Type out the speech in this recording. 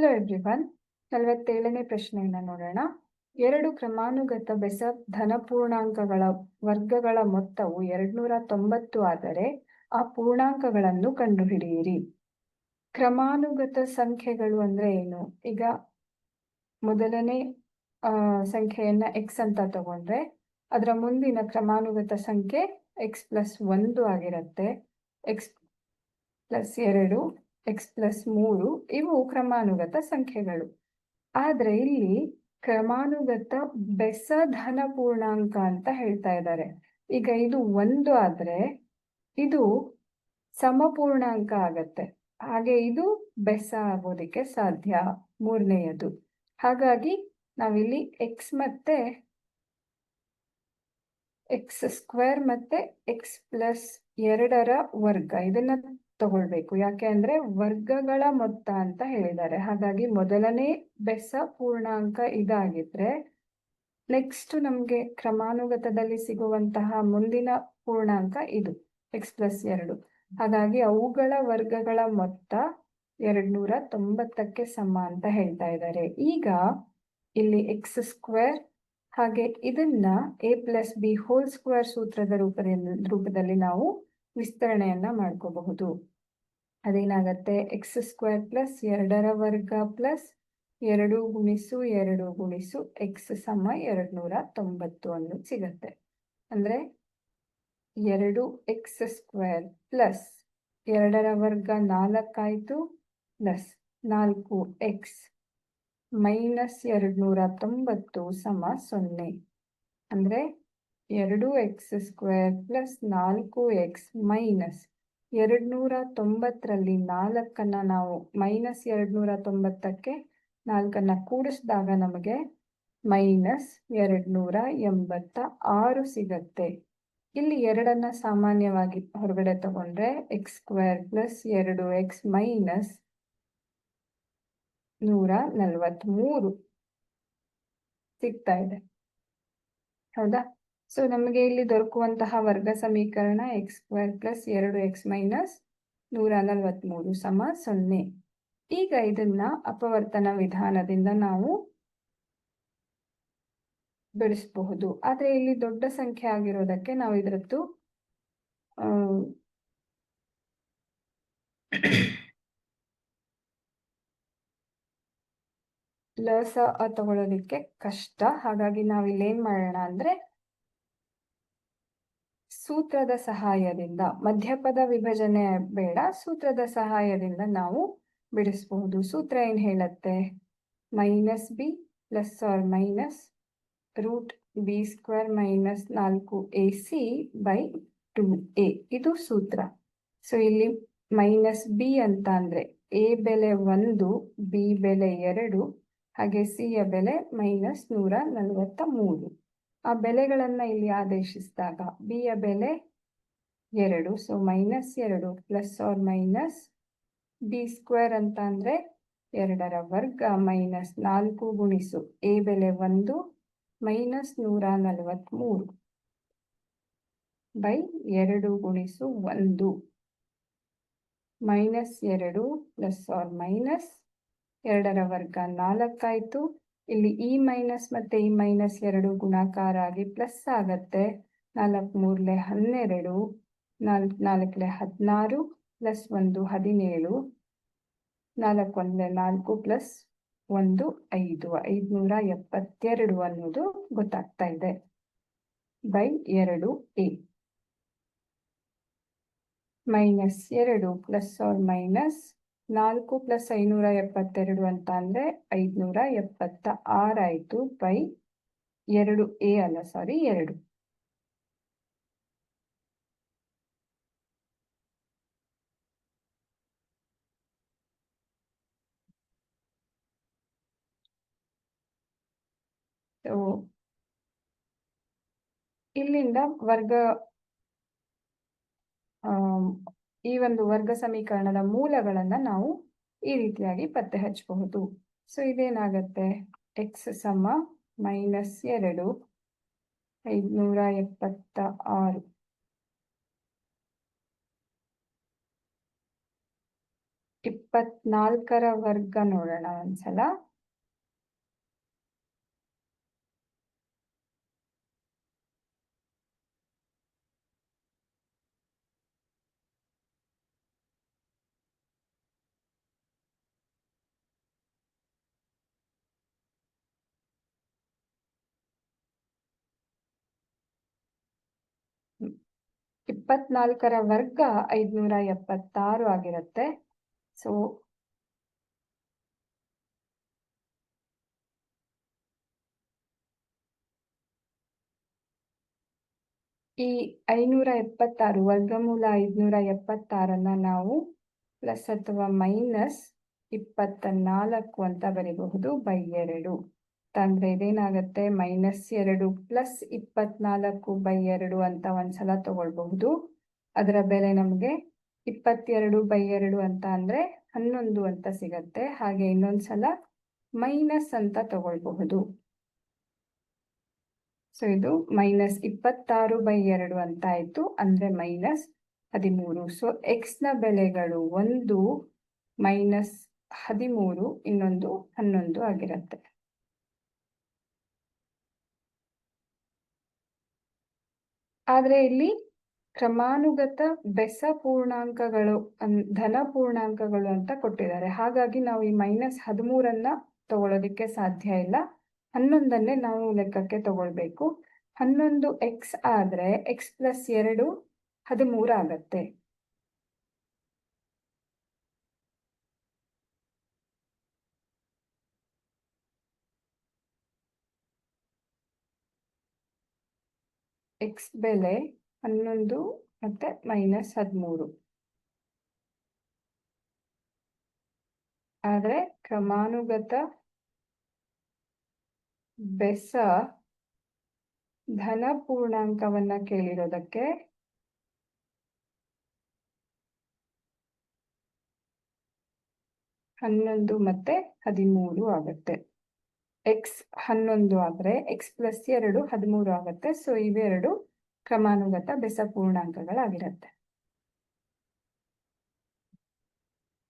Hello everyone ನಲವತ್ತೇಳನೇ ಪ್ರಶ್ನೆಯನ್ನ ನೋಡೋಣ. ಎರಡು ಕ್ರಮಾನುಗತ ಬೆಸ ಧನಪೂರ್ಣಾಂಕಗಳ ವರ್ಗಗಳ ಮೊತ್ತವು ಎರಡ್ನೂರ ತೊಂಬತ್ತು ಆದರೆ ಆ ಪೂರ್ಣಾಂಕಗಳನ್ನು ಕಂಡುಹಿಡಿಯಿರಿ. ಕ್ರಮಾನುಗತ ಸಂಖ್ಯೆಗಳು ಅಂದ್ರೆ ಏನು? ಈಗ ಮೊದಲನೇ ಸಂಖ್ಯೆಯನ್ನ ಎಕ್ಸ್ ಅಂತ ತಗೊಂಡ್ರೆ ಅದರ ಮುಂದಿನ ಕ್ರಮಾನುಗತ ಸಂಖ್ಯೆ ಎಕ್ಸ್ ಪ್ಲಸ್ ಒಂದು ಆಗಿರುತ್ತೆ. ಎಕ್ಸ್ ಪ್ಲಸ್ ಎರಡು ಎಕ್ಸ್ ಪ್ಲಸ್ ಮೂರು, ಇವು ಕ್ರಮಾನುಗತ ಸಂಖ್ಯೆಗಳು. ಆದರೆ ಇಲ್ಲಿ ಕ್ರಮಾನುಗತ ಬೆಸ ಧನ ಪೂರ್ಣಾಂಕ ಅಂತ ಹೇಳ್ತಾ ಇದ್ದಾರೆ. ಈಗ ಇದು ಒಂದು ಆದ್ರೆ ಇದು ಸಮಪೂರ್ಣಾಂಕ ಆಗತ್ತೆ. ಹಾಗೆ ಇದು ಬೆಸ ಆಗೋದಿಕ್ಕೆ ಸಾಧ್ಯ ಮೂರನೆಯದು. ಹಾಗಾಗಿ ನಾವಿಲ್ಲಿ ಎಕ್ಸ್ ಮತ್ತೆ ಎಕ್ಸ್ ಸ್ಕ್ವೇರ್ ಮತ್ತೆ ಎಕ್ಸ್ ಪ್ಲಸ್ ಎರಡರ ವರ್ಗ ಇದನ್ನ ತಗೊಳ್ಬೇಕು. ಯಾಕೆ ಅಂದ್ರೆ ವರ್ಗಗಳ ಮೊತ್ತ ಅಂತ ಹೇಳಿದ್ದಾರೆ. ಹಾಗಾಗಿ ಮೊದಲನೇ ಬೆಸ ಪೂರ್ಣಾಂಕ ಇದಾಗಿದ್ರೆ ನೆಕ್ಸ್ಟ್ ನಮ್ಗೆ ಕ್ರಮಾನುಗತದಲ್ಲಿ ಸಿಗುವಂತಹ ಮುಂದಿನ ಪೂರ್ಣಾಂಕ ಇದು ಎಕ್ಸ್ ಪ್ಲಸ್ ಎರಡು. ಹಾಗಾಗಿ ಅವುಗಳ ವರ್ಗಗಳ ಮೊತ್ತ ಎರಡ್ನೂರ ತೊಂಬತ್ತಕ್ಕೆ ಸಮ ಅಂತ ಹೇಳ್ತಾ ಇದ್ದಾರೆ. ಈಗ ಇಲ್ಲಿ ಎಕ್ಸ್ ಸ್ಕ್ವೇರ್ ಹಾಗೆ ಇದನ್ನ A plus B whole square ಸೂತ್ರದ ರೂಪದಲ್ಲಿ ರೂಪದಲ್ಲಿ ನಾವು ವಿಸ್ತರಣೆಯನ್ನ ಮಾಡ್ಕೋಬಹುದು. ಅದೇನಾಗತ್ತೆ? ಎಕ್ಸ್ ಸ್ಕ್ವೇರ್ ಪ್ಲಸ್ ಎರಡರ ವರ್ಗ ಪ್ಲಸ್ ಎರಡು ಗುಣಿಸು ಎರಡು ಗುಣಿಸು ಎಕ್ಸ್ ಸಮ ಎರಡು ನೂರ ತೊಂಬತ್ತು ಅನ್ನು ಸಿಗತ್ತೆ. ಅಂದ್ರೆ ಎರಡು ಎಕ್ಸ್ ಸ್ಕ್ವೇರ್ ಪ್ಲಸ್ ಎರಡರ ವರ್ಗ ನಾಲ್ಕಾಯಿತು ಪ್ಲಸ್ ನಾಲ್ಕು ಎಕ್ಸ್ ಮೈನಸ್ ಎರಡು ನೂರ ತೊಂಬತ್ತು ಸಮ ಸೊನ್ನೆ. ಅಂದ್ರೆ ಎರಡು ಎಕ್ಸ್ ಸ್ಕ್ವೇರ್ ಪ್ಲಸ್ ನಾಲ್ಕು ಎಕ್ಸ್ ಮೈನಸ್ ಎರಡುನೂರ ತೊಂಬತ್ತರಲ್ಲಿ ನಾಲ್ಕನ್ನು ನಾವು ಮೈನಸ್ ಎರಡುನೂರ ತೊಂಬತ್ತಕ್ಕೆ ನಾಲ್ಕನ್ನು ಕೂಡಿಸಿದಾಗ ನಮಗೆ ಮೈನಸ್ ಎರಡುನೂರ ಎಂಬತ್ತ ಆರು ಸಿಗತ್ತೆ. ಇಲ್ಲಿ ಎರಡನ್ನು ಸಾಮಾನ್ಯವಾಗಿ ಹೊರಗಡೆ ತಗೊಂಡ್ರೆ ಎಕ್ಸ್ ಸ್ಕ್ವೇರ್ ಪ್ಲಸ್ ಎರಡು ಎಕ್ಸ್ ಮೈನಸ್ ನೂರ ನಲವತ್ತ್ಮೂರು ಸಿಗ್ತಾ ಇದೆ. ಹೌದಾ? ಸೊ ನಮಗೆ ಇಲ್ಲಿ ದೊರಕುವಂತಹ ವರ್ಗ ಸಮೀಕರಣ ಎಕ್ಸ್ ಸ್ಕ್ವೇರ್ ಪ್ಲಸ್ ಎರಡು ಎಕ್ಸ್ ಮೈನಸ್ ನೂರ ನಲವತ್ತ್ಮೂರು ಸಮ ಸೊನ್ನೆ. ಈಗ ಇದನ್ನ ಅಪವರ್ತನ ವಿಧಾನದಿಂದ ನಾವು ಬಿಡಿಸಬಹುದು ಆದರೆ ಇಲ್ಲಿ ದೊಡ್ಡ ಸಂಖ್ಯೆ ಆಗಿರೋದಕ್ಕೆ ನಾವು ಇದರದ್ದು ಲಸ ತಗೊಳ್ಳೋದಿಕ್ಕೆ ಕಷ್ಟ. ಹಾಗಾಗಿ ನಾವು ಇಲ್ಲಿ ಏನ್ ಮಾಡೋಣ ಅಂದ್ರೆ ಸೂತ್ರದ ಸಹಾಯದಿಂದ, ಮಧ್ಯಪದ ವಿಭಜನೆ ಬೇಡ, ಸೂತ್ರದ ಸಹಾಯದಿಂದ ನಾವು ಬಿಡಿಸಬಹುದು. ಸೂತ್ರ ಏನ್ ಹೇಳತ್ತೆ? Minus B plus R minus root B square minus ನಾಲ್ಕು A C by two A. ಇದು ಸೂತ್ರ. ಸೊ, ಇಲ್ಲಿ ಮೈನಸ್ ಬಿ ಅಂತ ಅಂದ್ರೆ ಎ ಬೆಲೆ ಒಂದು, ಬಿ ಬೆಲೆ ಎರಡು, ಹಾಗೆ ಸಿಯ ಬೆಲೆ ಮೈನಸ್ ನೂರ ನಲವತ್ತ ಮೂರು. ಆ ಬೆಲೆಗಳನ್ನು ಇಲ್ಲಿ ಆದೇಶಿಸಿದಾಗ ಬಿ ಯ ಬೆಲೆ ಎರಡು ಸೊ ಮೈನಸ್ ಎರಡು plus R minus B square ಅಂತ ಅಂದರೆ ಎರಡರ ವರ್ಗ ಮೈನಸ್ ನಾಲ್ಕು ಗುಣಿಸು ಎ ಬೆಲೆ ಒಂದು ಮೈನಸ್ ನೂರ ನಲವತ್ಮೂರು ಬೈ ಎರಡು ಗುಣಿಸು ಒಂದು. ಮೈನಸ್ ಎರಡು ಪ್ಲಸ್ ಆರ್ ಮೈನಸ್ ಎರಡರ ವರ್ಗ ನಾಲ್ಕಾಯ್ತು. ಇಲ್ಲಿ ಇ ಮೈನಸ್ ಮತ್ತೆ ಇ ಮೈನಸ್ ಎರಡು ಗುಣಾಕಾರ ಆಗಿ ಪ್ಲಸ್ ಆಗತ್ತೆ. ನಾಲ್ಕು ಮೂರ್ಲೆ ಹನ್ನೆರಡು, ನಾಲ್ಕು ನಾಲ್ಕಲೆ ಹದಿನಾರು ಪ್ಲಸ್ ಒಂದು ಹದಿನೇಳು, ನಾಲ್ಕು ಒಂದ್ಲೆ ನಾಲ್ಕು ಪ್ಲಸ್ ಒಂದು ಐದು, ಐದ್ನೂರ ಎಪ್ಪತ್ತೆರಡು ಅನ್ನೋದು ಗೊತ್ತಾಗ್ತಾ ಇದೆ ಬೈ ಎರಡು ಎ ಮೈನಸ್ ಎರಡು ಪ್ಲಸ್ ಆರ್ ಮೈನಸ್ ನಾಲ್ಕು ಪ್ಲಸ್ ಐನೂರ ಎಪ್ಪತ್ತೆರಡು ಅಂತ ಅಂದ್ರೆ ಐದುನೂರ ಎಪ್ಪತ್ತ ಆರಾಯಿತು ಬೈ ಎರಡು ಎ ಅಲ್ಲ ಸಾರಿ ಎರಡು. ಇಲ್ಲಿಂದ ವರ್ಗ ಈ ಒಂದು ವರ್ಗ ಸಮೀಕರಣದ ಮೂಲಗಳನ್ನು ನಾವು ಈ ರೀತಿಯಾಗಿ ಪತ್ತೆ ಹಚ್ಚಬಹುದು. ಸೊ ಇದೇನಾಗತ್ತೆ? ಎಕ್ಸ್ ಸಮ ಮೈನಸ್ ಎರಡು ಐದುನೂರ ಎಪ್ಪತ್ತ ಆರು. ಇಪ್ಪತ್ನಾಲ್ಕರ ವರ್ಗ ನೋಡೋಣ ಒಂದ್ಸಲ. ಇಪ್ಪತ್ನಾಲ್ಕರ ವರ್ಗ ಐದ್ನೂರ ಎಪ್ಪತ್ತಾರು ಆಗಿರುತ್ತೆ. ಸೊ ಈ ಐನೂರ ಎಪ್ಪತ್ತಾರು ವರ್ಗಮೂಲ ಐದುನೂರ ಎಪ್ಪತ್ತಾರನ್ನ ನಾವು ಪ್ಲಸ್ ಅಥವಾ ಮೈನಸ್ ಇಪ್ಪತ್ತ ನಾಲ್ಕು ಅಂತ ಬರೀಬಹುದು ಬೈ ಎರಡು. ಅಂದ್ರೆ ಇದೇನಾಗತ್ತೆ? ಮೈನಸ್ ಎರಡು ಪ್ಲಸ್ ಇಪ್ಪತ್ನಾಲ್ಕು ಬೈ ಎರಡು ಅಂತ ಒಂದ್ಸಲ ತಗೊಳ್ಬಹುದು. ಅದರ ಬೆಲೆ ನಮಗೆ ಇಪ್ಪತ್ತೆರಡು ಬೈ ಎರಡು ಅಂತ ಅಂದ್ರೆ ಹನ್ನೊಂದು ಅಂತ ಸಿಗತ್ತೆ. ಹಾಗೆ ಇನ್ನೊಂದ್ಸಲ ಮೈನಸ್ ಅಂತ ತಗೊಳ್ಬಹುದು. ಸೊ ಇದು ಮೈನಸ್ ಇಪ್ಪತ್ತಾರು ಬೈ ಎರಡು ಅಂತ ಆಯ್ತು. ಅಂದ್ರೆ ಮೈನಸ್ ಹದಿಮೂರು. ಸೊ ಎಕ್ಸ್ನ ಬೆಲೆಗಳು ಒಂದು ಮೈನಸ್ ಹದಿಮೂರು, ಇನ್ನೊಂದು ಹನ್ನೊಂದು ಆಗಿರುತ್ತೆ. ಆದ್ರೆ ಇಲ್ಲಿ ಕ್ರಮಾನುಗತ ಬೆಸ ಪೂರ್ಣಾಂಕಗಳು ಧನ ಪೂರ್ಣಾಂಕಗಳು ಅಂತ ಕೊಟ್ಟಿದ್ದಾರೆ. ಹಾಗಾಗಿ ನಾವು ಈ ಮೈನಸ್ ಹದಿಮೂರನ್ನ ತಗೊಳ್ಳೋದಿಕ್ಕೆ ಸಾಧ್ಯ ಇಲ್ಲ. ಹನ್ನೊಂದನ್ನೇ ನಾವು ಲೆಕ್ಕಕ್ಕೆ ತಗೊಳ್ಬೇಕು. ಹನ್ನೊಂದು ಎಕ್ಸ್ ಆದ್ರೆ ಎಕ್ಸ್ ಪ್ಲಸ್ ಎರಡು ಹದಿಮೂರು ಆಗತ್ತೆ. ಎಕ್ಸ್ ಬೆಲೆ ಹನ್ನೊಂದು ಮತ್ತೆ ಮೈನಸ್ ಹದಿಮೂರು. ಆದರೆ ಕ್ರಮಾನುಗತ ಬೆಸ ಧನ ಪೂರ್ಣಾಂಕವನ್ನ ಕೇಳಿರೋದಕ್ಕೆ ಹನ್ನೊಂದು ಮತ್ತೆ ಹದಿಮೂರು ಆಗುತ್ತೆ. ಎಕ್ಸ್ ಹನ್ನೊಂದು ಆದರೆ ಎಕ್ಸ್ ಪ್ಲಸ್ ಎರಡು ಹದಿಮೂರು ಆಗುತ್ತೆ. ಸೊ ಇವೆರಡು ಕ್ರಮಾನುಗತ ಬೆಸ ಪೂರ್ಣಾಂಕಗಳಾಗಿರುತ್ತೆ.